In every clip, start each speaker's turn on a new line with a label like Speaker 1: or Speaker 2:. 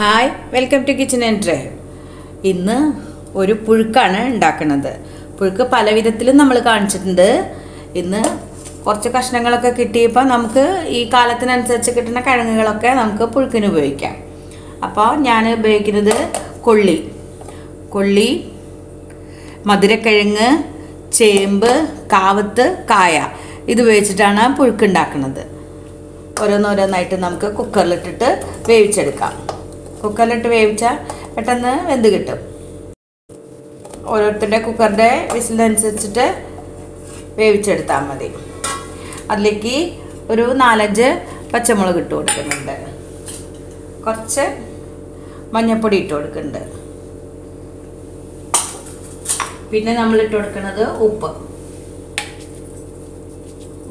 Speaker 1: hi welcome to kitchen and drive ഇന്ന് ഒരു പുഴുക്കാണ് ഉണ്ടാക്കുന്നത് പുഴുക്ക് പല വിധത്തിലും നമ്മൾ കാണിച്ചിട്ടുണ്ട് ഇന്ന് കുറച്ച് കഷ്ണങ്ങളൊക്കെ കിട്ടിയപ്പോൾ നമുക്ക് ഈ കാലത്തിനനുസരിച്ച് കിട്ടുന്ന കിഴങ്ങുകളൊക്കെ നമുക്ക് പുഴുക്കിന് ഉപയോഗിക്കാം അപ്പോൾ ഞാൻ ഉപയോഗിക്കുന്നത് കൊള്ളി കൊള്ളി മധുരക്കിഴങ്ങ് ചേമ്പ് കാവത്ത് കായ ഇത് ഉപയോഗിച്ചിട്ടാണ് ഉണ്ടാക്കുന്നത് ഓരോന്നോരോന്നായിട്ട് നമുക്ക് കുക്കറിലിട്ടിട്ട് വേവിച്ചെടുക്കാം കുക്കറിലിട്ട് വേവിച്ചാൽ പെട്ടെന്ന് വെന്ത് കിട്ടും ഓരോരുത്തരുടെ കുക്കറിൻ്റെ വിസിലനുസരിച്ചിട്ട് വേവിച്ചെടുത്താൽ മതി അതിലേക്ക് ഒരു നാലഞ്ച് പച്ചമുളക് ഇട്ട് കൊടുക്കുന്നുണ്ട് കുറച്ച് മഞ്ഞൾപ്പൊടി ഇട്ട് കൊടുക്കുന്നുണ്ട് പിന്നെ നമ്മൾ ഇട്ട് കൊടുക്കുന്നത് ഉപ്പ്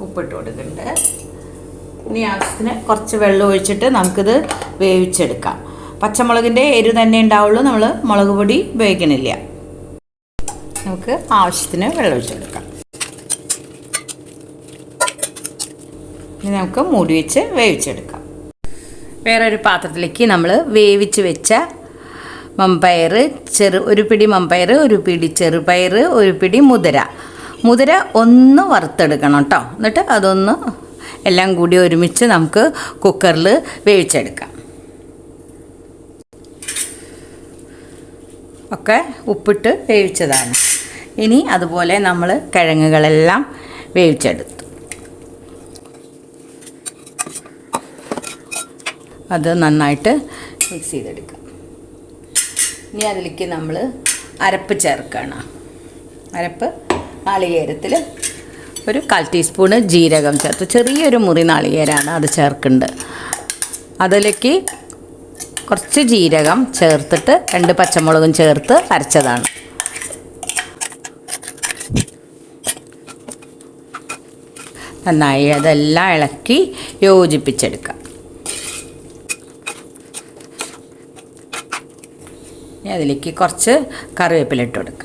Speaker 1: ഉപ്പിട്ട് കൊടുക്കുന്നുണ്ട് ഇനി ആവശ്യത്തിന് കുറച്ച് വെള്ളം ഒഴിച്ചിട്ട് നമുക്കിത് വേവിച്ചെടുക്കാം പച്ചമുളകിൻ്റെ എരിവ് തന്നെ ഉണ്ടാവുള്ളൂ നമ്മൾ മുളക് പൊടി ഉപയോഗിക്കണില്ല നമുക്ക് ആവശ്യത്തിന് വെള്ളമൊഴിച്ച് കൊടുക്കാം ഇനി നമുക്ക് മൂടി വെച്ച് വേവിച്ചെടുക്കാം വേറൊരു പാത്രത്തിലേക്ക് നമ്മൾ വേവിച്ച് വെച്ച മമ്പയർ ചെറു ഒരു പിടി മമ്പയർ ഒരു പിടി ചെറുപയർ ഒരു പിടി മുതിര മുതിര ഒന്ന് വറുത്തെടുക്കണം കേട്ടോ എന്നിട്ട് അതൊന്ന് എല്ലാം കൂടി ഒരുമിച്ച് നമുക്ക് കുക്കറിൽ വേവിച്ചെടുക്കാം ഒക്കെ ഉപ്പിട്ട് വേവിച്ചതാണ് ഇനി അതുപോലെ നമ്മൾ കിഴങ്ങുകളെല്ലാം വേവിച്ചെടുത്തു അത് നന്നായിട്ട് മിക്സ് ചെയ്തെടുക്കാം ഇനി അതിലേക്ക് നമ്മൾ അരപ്പ് ചേർക്കണം അരപ്പ് നാളികേരത്തിൽ ഒരു കാൽ ടീസ്പൂണ് ജീരകം ചേർത്ത് ചെറിയൊരു മുറി നാളികേരാണ് അത് ചേർക്കേണ്ടത് അതിലേക്ക് കുറച്ച് ജീരകം ചേർത്തിട്ട് രണ്ട് പച്ചമുളകും ചേർത്ത് അരച്ചതാണ് നന്നായി അതെല്ലാം ഇളക്കി യോജിപ്പിച്ചെടുക്കുക ഇനി അതിലേക്ക് കുറച്ച് കറിവേപ്പില ഇട്ട് കൊടുക്കാം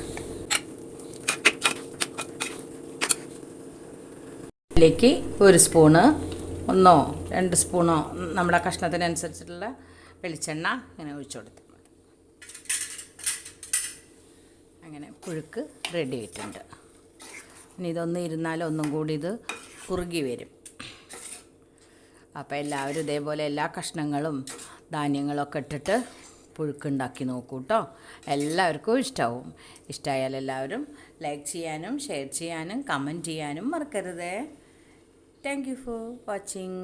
Speaker 1: അതിലേക്ക് ഒരു സ്പൂണ് ഒന്നോ രണ്ട് സ്പൂണോ നമ്മുടെ കഷ്ണത്തിനനുസരിച്ചിട്ടുള്ള വെളിച്ചെണ്ണ ഇങ്ങനെ ഒഴിച്ചു കൊടുത്താൽ മതി അങ്ങനെ പുഴുക്ക് റെഡി ആയിട്ടുണ്ട് ഇനി ഇതൊന്നും ഇരുന്നാൽ ഒന്നും കൂടി ഇത് കുറുകി വരും അപ്പോൾ എല്ലാവരും ഇതേപോലെ എല്ലാ കഷ്ണങ്ങളും ധാന്യങ്ങളൊക്കെ ഇട്ടിട്ട് പുഴുക്കുണ്ടാക്കി നോക്കൂ കേട്ടോ എല്ലാവർക്കും ഇഷ്ടമാവും ഇഷ്ടമായാൽ എല്ലാവരും ലൈക്ക് ചെയ്യാനും ഷെയർ ചെയ്യാനും കമൻറ്റ് ചെയ്യാനും മറക്കരുതേ താങ്ക് യു ഫോർ വാച്ചിങ്